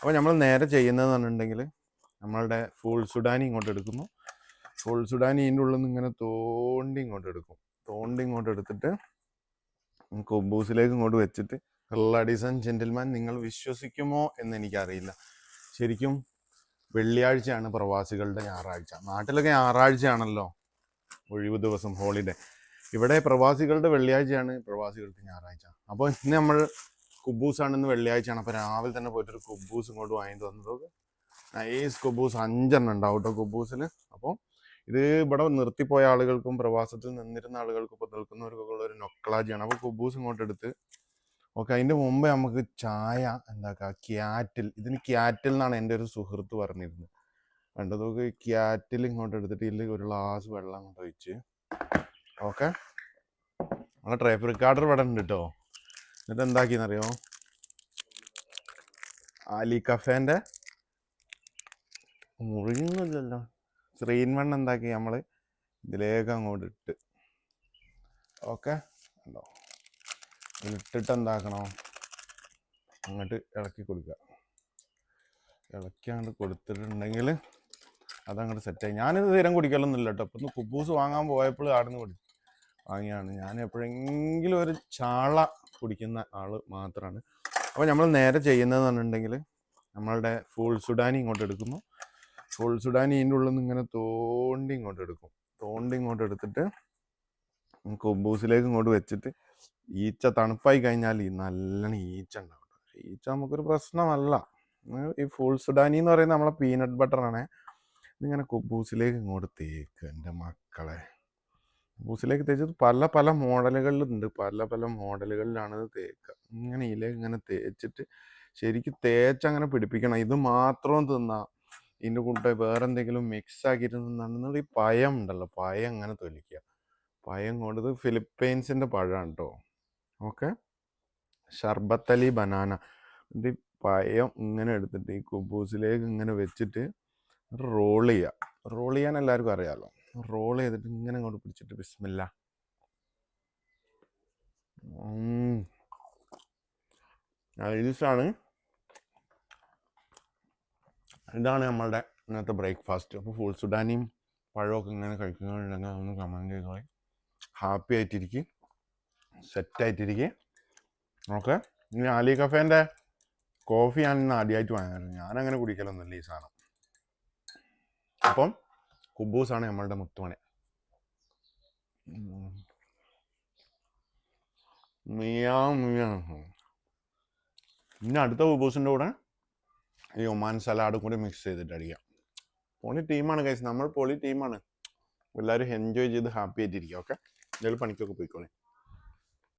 അപ്പോൾ നമ്മൾ നേരെ ചെയ്യുന്നതെന്ന് പറഞ്ഞിട്ടുണ്ടെങ്കിൽ നമ്മളുടെ ഫുൾ സുഡാനി ഇങ്ങോട്ട് എടുക്കുന്നു. ഫുൾ സുഡാനി ഇതിന്റെ ഉള്ളിൽ നിന്ന് ഇങ്ങനെ തോണ്ടി ഇങ്ങോട്ട് എടുക്കും. തോണ്ടി ഇങ്ങോട്ട് എടുത്തിട്ട് കൊബൂസിലേക്ക് ഇങ്ങോട്ട് വെച്ചിട്ട് ലഡീസ് ആൻഡ് ജെന്റിൽമാൻ നിങ്ങൾ വിശ്വസിക്കുമോ എന്ന് എനിക്കറിയില്ല. ശരിക്കും വെള്ളിയാഴ്ചയാണ് പ്രവാസികളുടെ ഞായറാഴ്ച. നാട്ടിലൊക്കെ ഞായറാഴ്ചയാണല്ലോ. ഒഴിവ് ദിവസം ഹോളിഡേ ഇവിടെ പ്രവാസികളുടെ വെള്ളിയാഴ്ചയാണ് പ്രവാസികൾക്ക് ഞായറാഴ്ച. അപ്പോൾ ഇന്ന് നമ്മൾ കുബൂസാണെന്ന് വെള്ളിയാഴ്ചയാണ്. അപ്പോൾ രാവിലെ തന്നെ പോയിട്ടൊരു കുബൂസ് ഇങ്ങോട്ട് വാങ്ങി തന്നത് നൈസ് കുബൂസ് അഞ്ചെണ്ണം ഉണ്ടാവും കേട്ടോ കുബൂസിൽ അപ്പോൾ ഇത് ഇവിടെ നിർത്തിപ്പോയ ആളുകൾക്കും പ്രവാസത്തിൽ നിന്നിരുന്ന ആളുകൾക്കും ഇപ്പോൾ നിൽക്കുന്നവർക്കൊക്കെ ഉള്ള ഒരു നൊക്കളാജിയാണ്. അപ്പോൾ കുബൂസ് ഇങ്ങോട്ട് എടുത്ത്. ഓക്കെ അതിന്റെ മുമ്പേ നമുക്ക് ചായ എന്താക്കുക ക്യാറ്റിൽ. ഇതിന് ക്യാറ്റിൽ എന്നാണ് എന്റെ ഒരു സുഹൃത്ത് പറഞ്ഞിരുന്നത്. കണ്ടത് നോക്ക് ക്യാറ്റിൽ ഇങ്ങോട്ട് എടുത്തിട്ട് ഇതിൽ ഒരു ഗ്ലാസ് വെള്ളം അങ്ങോട്ട് ഒഴിച്ച്. ഓക്കെ. നമ്മളെ ട്രൈപ്പ് റിക്കാർഡർ ഇവിടെ ഉണ്ട് കേട്ടോ എന്നിട്ട് എന്താക്കിയെന്നറിയോ അലി കഫേന്റെ മുറിയുന്നില്ലല്ലോ സ്ക്രീൻ വൺ എന്താക്കി നമ്മൾ ഇതിലേക്ക് അങ്ങോട്ട് ഇട്ട്. ഓക്കെ? ഉണ്ടോ ഇട്ടിട്ട് എന്താക്കണോ അങ്ങോട്ട് ഇളക്കി കൊടുക്കുക. ഇളക്കി അങ്ങോട്ട് കൊടുത്തിട്ടുണ്ടെങ്കിൽ അതങ്ങോട്ട് സെറ്റായി ഞാനിത് തീരം കുടിക്കലൊന്നുമില്ല കേട്ടോ. ഇപ്പം കുബൂസ് വാങ്ങാൻ പോയപ്പോൾ ആടുന്ന് കുടി വാങ്ങിയാണ്. ഞാൻ എപ്പോഴെങ്കിലും ഒരു ചാള കുടിക്കുന്ന ആൾ മാത്രമാണ് അപ്പോൾ നമ്മൾ നേരെ ചെയ്യുന്നതെന്ന് പറഞ്ഞിട്ടുണ്ടെങ്കിൽ നമ്മളുടെ ഫുൾ സുഡാനി ഇങ്ങോട്ട് എടുക്കുന്നു. ഫുൾ സുഡാനി ഇതിന്റെ ഉള്ളിൽ നിന്ന് ഇങ്ങനെ തോണ്ടി ഇങ്ങോട്ട് എടുക്കും. തോണ്ടി ഇങ്ങോട്ട് എടുത്തിട്ട് കൊമ്പൂസിലേക്ക് ഇങ്ങോട്ട് വെച്ചിട്ട് ഈച്ച തണുപ്പായി കഴിഞ്ഞാൽ ഈ നല്ലോണം ഈച്ച ഉണ്ടാവും ഈച്ച നമുക്കൊരു പ്രശ്നമല്ല. ഈ ഫുൾ സുഡാനി എന്ന് പറയുന്നത് നമ്മളെ പീനട്ട് ബട്ടറാണ് ഇതിങ്ങനെ കൊബൂസിലേക്ക് ഇങ്ങോട്ട് തേക്ക് എന്റെ മക്കളെ. കുബൂസിലേക്ക് തേച്ചത് പല പല മോഡലുകളിലുണ്ട്. പല പല മോഡലുകളിലാണ് ഇത് തേക്കുക. ഇങ്ങനെ ഇല ഇങ്ങനെ തേച്ചിട്ട് ശരിക്കും തേച്ച് അങ്ങനെ പിടിപ്പിക്കണം. ഇത് മാത്രം തിന്നാ ഇതിന്റെ കൂടെ വേറെ എന്തെങ്കിലും മിക്സ് ആക്കിയിട്ട് തിന്നാണെന്നുണ്ടെങ്കിൽ ഈ പയം ഉണ്ടല്ലോ. പയം അങ്ങനെ തൊലിക്കുക. പയം കൊണ്ടത് ഫിലിപ്പൈൻസിന്റെ പഴമാണ് കേട്ടോ ഓക്കെ? ഷർബത്തലി ബനാന. ഇത് പയം ഇങ്ങനെ എടുത്തിട്ട് ഈ കുബൂസിലേക്ക് ഇങ്ങനെ വെച്ചിട്ട് റോൾ ചെയ്യുക. റോൾ ചെയ്യാൻ എല്ലാവർക്കും അറിയാമല്ലോ റോൾ ചെയ്തിട്ട് ഇങ്ങനെ അങ്ങോട്ട് പിടിച്ചിട്ട് ബിസ്മില്ല. നൈസാണ് ഇതാണ് നമ്മളുടെ ഇന്നത്തെ ബ്രേക്ക്ഫാസ്റ്റ്. അപ്പോൾ ഫുൾ സുഡാനിയും പഴമൊക്കെ ഇങ്ങനെ കഴിക്കുന്നുണ്ടെങ്കിൽ അതൊന്ന് കമന്റ് ചെയ്തോളി. ഹാപ്പി ആയിട്ടിരിക്കും. സെറ്റായിട്ടിരിക്കും ഓക്കെ. ഇനി ആലി കഫേന്റെ കോഫിയാണ് ഇന്ന് ആദ്യമായിട്ട് വാങ്ങാറ് ഞാനങ്ങനെ കുടിക്കലൊന്നുമില്ല ഈ സാധനം. അപ്പം കുബൂസാണ് നമ്മളുടെ മുത്തുമണി. മിയാ മിയാ. പിന്നെ അടുത്ത കുബൂസിന്റെ കൂടെ ഈ ഒമാൻ സലാഡും കൂടി മിക്സ് ചെയ്തിട്ട് അടിക്കാം. പൊളി ടീമാണ് കഴിച്ചത് നമ്മൾ പൊളി ടീമാണ്. എല്ലാവരും എൻജോയ് ചെയ്ത് ഹാപ്പി ആയിട്ടിരിക്കുക ഓക്കെ എന്തെങ്കിലും പണിക്കൊക്കെ പോയിക്കോളെ.